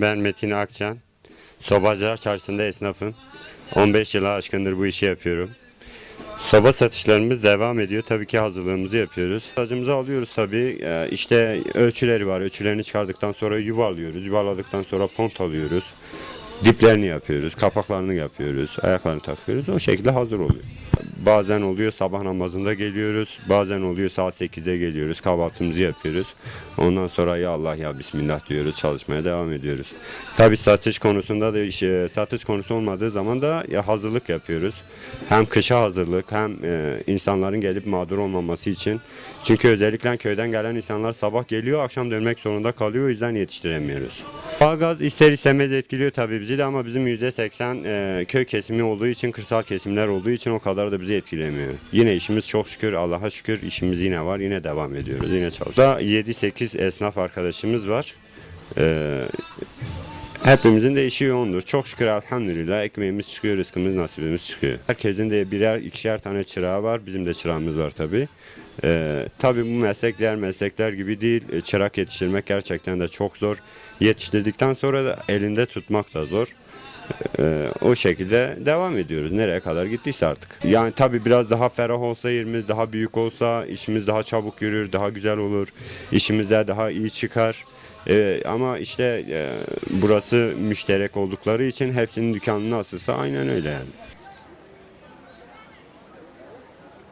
Ben Metin Akçan. Sobacılar Çarşısı'nda esnafım. 15 yıla aşkındır bu işi yapıyorum. Soba satışlarımız devam ediyor. Tabii ki hazırlığımızı yapıyoruz. Sacımızı alıyoruz tabii. Ee, İşte ölçüleri var. Ölçülerini çıkardıktan sonra yuvalıyoruz. Yuvaladıktan sonra pont alıyoruz. Diplerini yapıyoruz. Kapaklarını yapıyoruz. Ayaklarını takıyoruz. O şekilde hazır oluyor. Bazen oluyor sabah namazında geliyoruz. Bazen oluyor saat 8'e geliyoruz. Kahvaltımızı yapıyoruz. Ondan sonra ya Allah ya Bismillah diyoruz. Çalışmaya devam ediyoruz. Tabii satış konusunda da iş, e, satış konusu olmadığı zaman da ya hazırlık yapıyoruz. Hem kışa hazırlık hem e, insanların gelip mağdur olmaması için. Çünkü özellikle köyden gelen insanlar sabah geliyor akşam dönmek zorunda kalıyor. O yüzden yetiştiremiyoruz. Doğalgaz ister istemez etkiliyor tabii bizi de ama bizim %80 e, köy kesimi olduğu için, kırsal kesimler olduğu için o kadar da bizi etkilemiyor. Yine işimiz çok şükür, Allah'a şükür işimiz yine var, yine devam ediyoruz, yine çalışıyoruz. Daha 7-8 esnaf arkadaşımız var. E, hepimizin de işi yoğundur. Çok şükür elhamdülillah ekmeğimiz çıkıyor, rızkımız, nasibimiz çıkıyor. Herkesin de birer, ikişer tane çırağı var. Bizim de çırağımız var tabii. Ee, tabii bu meslek diğer meslekler gibi değil. Ee, Çırak yetiştirmek gerçekten de çok zor. Yetiştirdikten sonra da elinde tutmak da zor. Ee, o şekilde devam ediyoruz. Nereye kadar gittiyse artık. Yani tabii biraz daha ferah olsa yerimiz, daha büyük olsa işimiz daha çabuk yürür, daha güzel olur. İşimizde daha iyi çıkar. Ee, ama işte e, burası müşterek oldukları için hepsinin dükkanı nasılsa aynen öyle yani.